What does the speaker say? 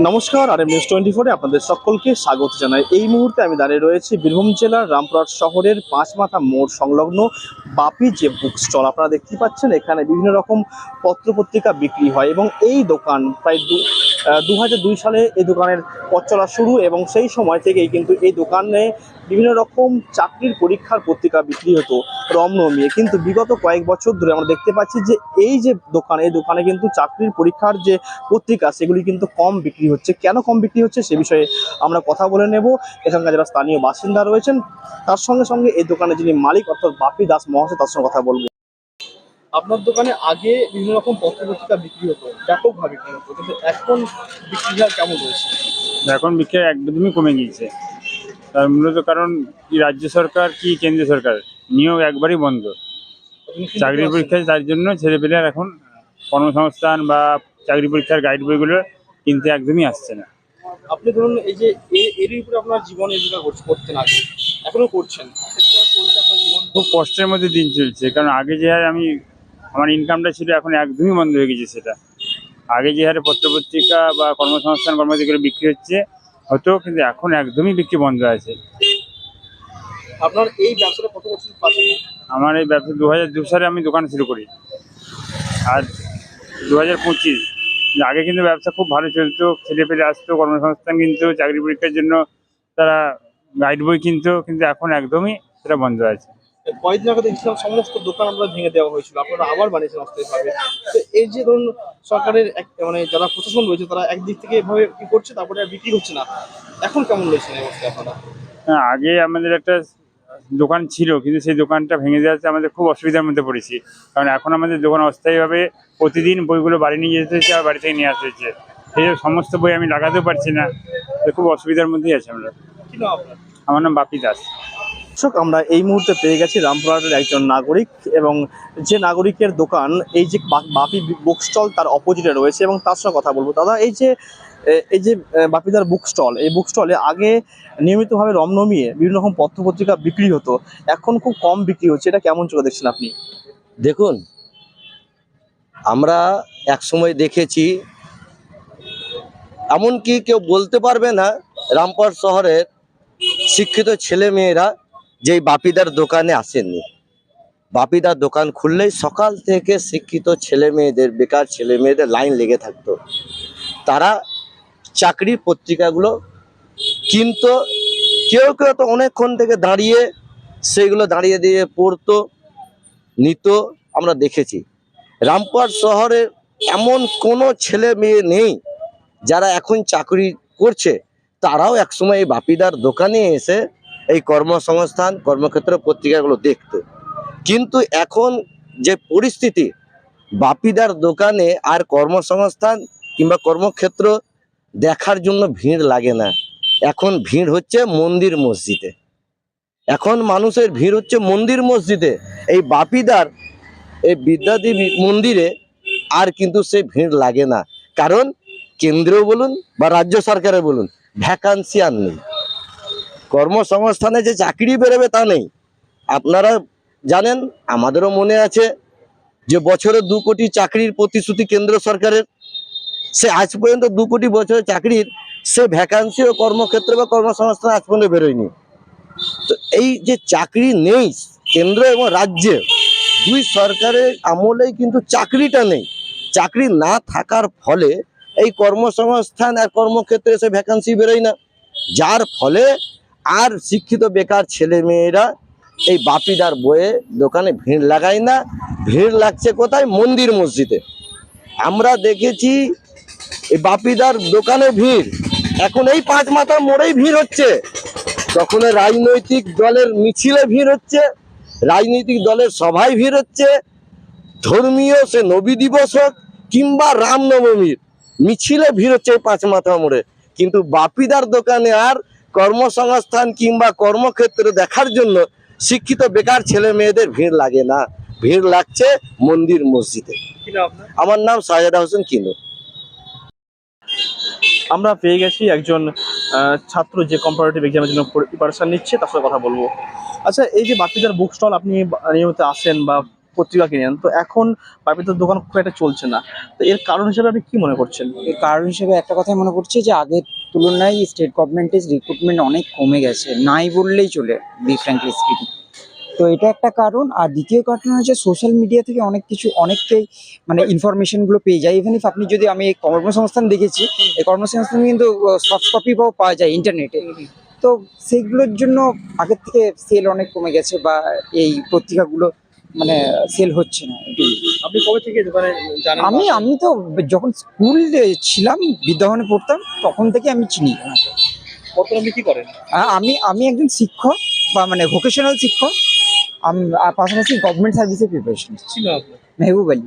নমস্কার, আর M news twenty ফোরে আপনাদের সকলকে স্বাগত জানাই। এই মুহূর্তে আমি দাঁড়িয়ে রয়েছি বীরভূম জেলার রামপুরহাট শহরের পাঁচমাথা মোড় সংলগ্ন বাপি যে বুক স্টল আপনারা দেখতে পাচ্ছেন, এখানে বিভিন্ন রকম পত্রপত্রিকা বিক্রি হয় এবং এই দোকান প্রায় দু দুই সালে এই দোকানের পথ চলা শুরু এবং সেই সময় থেকেই কিন্তু এই দোকানে বিভিন্ন রকম চাকরির পরীক্ষার পত্রিকা বিক্রি হতো রমরমিয়ে কিন্তু বিগত কয়েক বছর ধরে আমরা দেখতে পাচ্ছি যে এই যে দোকান, এই দোকানে কিন্তু চাকরির পরীক্ষার যে পত্রিকা, সেগুলি কিন্তু কম বিক্রি হচ্ছে। কেন কম বিক্রি হচ্ছে সে বিষয়ে আমরা কথা বলে নেব। এখানকার যারা স্থানীয় বাসিন্দা রয়েছেন, তার সঙ্গে সঙ্গে এই দোকানে যিনি মালিক অর্থাৎ বাপি দাস মহাশয়, তার সঙ্গে কথা বলব। আপনার দোকানে আগে বিভিন্ন রকম পত্রপত্রিকা বিক্রি হতো ব্যাপকভাবে বিক্রি হতো কিন্তু এখন বিক্রি হার কেমন রয়েছে এখন বিক্রি একদমই কমে গিয়েছে। তার মূলত কারণ কি রাজ্য সরকার কি কেন্দ্রীয় সরকার? নিয়োগ একবারই বন্ধ। চাকরি পরীক্ষায় তার জন্য ছেলেপেলে আর এখন কর্মসংস্থান বা চাকরি পরীক্ষার গাইড বইগুলো কিনতে একদমই আসছে না। আপনি ধরুন এই যে এ- এরই উপরে আপনার জীবনে জীবিকা করতেন আগে এখনও করছেন খুব কষ্টের মধ্যে দিন চলছে কারণ আগে যে আমি আমার ইনকামটা ছিল এখন একদমই বন্ধ হয়ে গেছে সেটা। আগে যে হারে পত্রপত্রিকা বা কর্মসংস্থান কর্মচারীগুলো বিক্রি হচ্ছে হতো কিন্তু এখন একদমই বিক্রি বন্ধ আছে। আপনার এই ব্যবসাটা কত বছর আমার এই ব্যবসা দু হাজার দু সালে আমি দোকান শুরু করি। আর দু হাজার পঁচিশ। আগে কিন্তু ব্যবসা খুব ভালো চলতো ছেলে পেলে আসতো কর্মসংস্থান কিনতো চাকরি পরীক্ষার জন্য তারা গাইড বই কিনতো কিন্তু এখন একদমই সেটা বন্ধ আছে। কয়েকদিন আগে দেখছিলাম সমস্ত দোকান আমরা ভেঙে দেওয়া হয়েছিল। আপনারা আবার বানিয়েছেন অস্থায়ীভাবে তো এই যে ধরুন সরকারের এক মানে যারা প্রশাসন রয়েছে তারা একদিক থেকে এভাবে কি করছে তারপরে আর বিক্রি হচ্ছে না। এখন কেমন রয়েছেন এই অবস্থায় আপনারা? হ্যাঁ আগে আমাদের একটা দোকান ছিল কিন্তু সেই দোকানটা ভেঙে যাওয়াতে আমাদের খুব অসুবিধার মধ্যে পড়েছি। কারণ এখন আমাদের দোকান অস্থায়ীভাবে প্রতিদিন বইগুলো বাড়ি নিয়ে যেতে হচ্ছে আর বাড়ি থেকে নিয়ে আসতে হচ্ছে। সেই সমস্ত বই আমি লাগাতেও পারছি না। খুব অসুবিধার মধ্যেই আছে আমরা। আমার নাম বাপি দাস। দর্শক, আমরা এই মুহূর্তে পেয়ে গেছি রামপুরহাটের একজন নাগরিক এবং যে নাগরিকের দোকান, এই যে বাপি বুক স্টল তার অপোজিটে রয়েছে এবং তার সঙ্গে কথা বলব। দাদা, এই যে এই যে বাপিদার বুক স্টল এই বুক স্টলে আগে নিয়মিতভাবে রমনমিয়ে বিভিন্ন রকম পত্রপত্রিকা বিক্রি হতো, এখন খুব কম বিক্রি হচ্ছে, এটা কেমন চোখে দেখছেন আপনি? দেখুন, আমরা এক সময় দেখেছি, এমনকি কেউ বলতে পারবে না রামপুর শহরের শিক্ষিত ছেলে মেয়েরা যেই বাপিদার দোকানে আসেননি। বাপিদার দোকান খুললেই সকাল থেকে শিক্ষিত ছেলে মেয়েদের, বেকার ছেলে মেয়েদের লাইন লেগে থাকতো। তারা চাকরি পত্রিকাগুলো কিনতো, কেউ কেউ তো অনেকক্ষণ থেকে দাঁড়িয়ে সেগুলো দাঁড়িয়ে দিয়ে পড়তো, নিত, আমরা দেখেছি। রামপুরহাট শহরে এমন কোনো ছেলে মেয়ে নেই যারা এখন চাকরি করছে। তারাও একসময় এই বাপিদার দোকানে এসে এই কর্মসংস্থান, কর্মক্ষেত্র, পত্রিকাগুলো দেখতো। কিন্তু এখন যে পরিস্থিতি, বাপিদার দোকানে আর কর্মসংস্থান কিংবা কর্মক্ষেত্র দেখার জন্য ভিড় লাগে না। এখন ভিড় হচ্ছে মন্দির মসজিদে। এখন মানুষের ভিড় হচ্ছে মন্দির মসজিদে। এই বাপিদার, এই বিদ্যাদেবী মন্দিরে আর কিন্তু সে ভিড় লাগে না। কারণ কেন্দ্র বলুন বা রাজ্য সরকারে বলুন, ভ্যাকান্সি আর নেই। কর্মসংস্থানে যে চাকরি বেরোবে তা নেই। আপনারা জানেন, আমাদেরও মনে আছে যে বছরে দু কোটি চাকরির প্রতিশ্রুতি কেন্দ্র সরকারের। সে আজ পর্যন্ত দু কোটি বছরের চাকরির সে ভ্যাকান্সি ও কর্মক্ষেত্র বা কর্মসংস্থান আজ পর্যন্ত বেরোয়নি। তো এই যে চাকরি নেই কেন্দ্র এবং রাজ্যে, দুই সরকারের আমলেই কিন্তু চাকরিটা নেই। চাকরি না থাকার ফলে এই কর্মসংস্থান আর কর্মক্ষেত্রে সে ভ্যাকান্সি বেরোয় না। যার ফলে আর শিক্ষিত বেকার ছেলে মেয়েরা এই বাপিদার বইয়ে দোকানে ভিড় লাগায় না। ভিড় লাগছে কোথায়? মন্দির মসজিদে। আমরা দেখেছি এই বাপিদার দোকানে ভিড়। এখন এই পাঁচ মাথার মোড়েই ভিড় হচ্ছে। তখন রাজনৈতিক দলের মিছিলে ভিড় হচ্ছে। রাজনৈতিক দলের সভায় ভিড় হচ্ছে। ধর্মীয় সে নবী দিবস হোক কিংবা রামনবমীর, মিছিলে ভিড় হচ্ছে পাঁচ মাথা মোড়ে। কিন্তু বাপিদার দোকানে আর কর্মসংস্থান কিংবা কর্মক্ষেত্র দেখার জন্য শিক্ষিত বেকার ছেলে মেয়েদের ভিড় লাগে না। ভিড় লাগছে মন্দির মসজিদে। আমার নাম সাজেদা হোসেন কিনু। আমরা পেয়ে গেছি একজন ছাত্র যে কম্পারেটিভ এক্সামের জন্য প্রিপারেশন নিচ্ছে তার সাথে কথা বলব। আচ্ছা এই যে বাপিদার বুক স্টল আপনি নিয়মিত আসেন বা পত্রিকা কিনেন তো এখন বাপিদার দোকান খুব একটা চলছে না। তো এর কারণ হিসেবে আপনি কি মনে করছেন? এর কারণ হিসেবে একটা কথাই মনে পড়ছে যে, আগের তুলনায় স্টেট গভর্নমেন্টের রিক্রুটমেন্ট অনেক কমে গেছে। নাই বললেই চলে বি ফ্র্যাঙ্কলি স্পিকিং তো এটা একটা কারণ। আর দ্বিতীয় কারণ হচ্ছে সোশ্যাল মিডিয়া থেকে অনেক কিছু, অনেকটাই মানে ইনফরমেশনগুলো পেয়ে যায়। ইভেন ইফ আপনি যদি আমি কর্মসংস্থান দেখেছি, এই কর্মসংস্থান কিন্তু সফট কপি পাও পাওয়া যায় ইন্টারনেটে তো সেইগুলোর জন্য আগের থেকে সেল অনেক কমে গেছে বা এই পত্রিকাগুলো মানে সেল হচ্ছে না। আপনি কবে থেকে দোকানে আমি আমি তো যখন স্কুল ছিলাম বিদ্যাভবনে পড়তাম তখন থেকে আমি চিনি বর্তমানে আপনি কি করেন? আমি আমি একজন শিক্ষক বা মানে ভোকেশনাল শিক্ষক। আর পাশাপাশি গভর্নমেন্ট সার্ভিসের প্রিপারেশন মেহবুব আলী।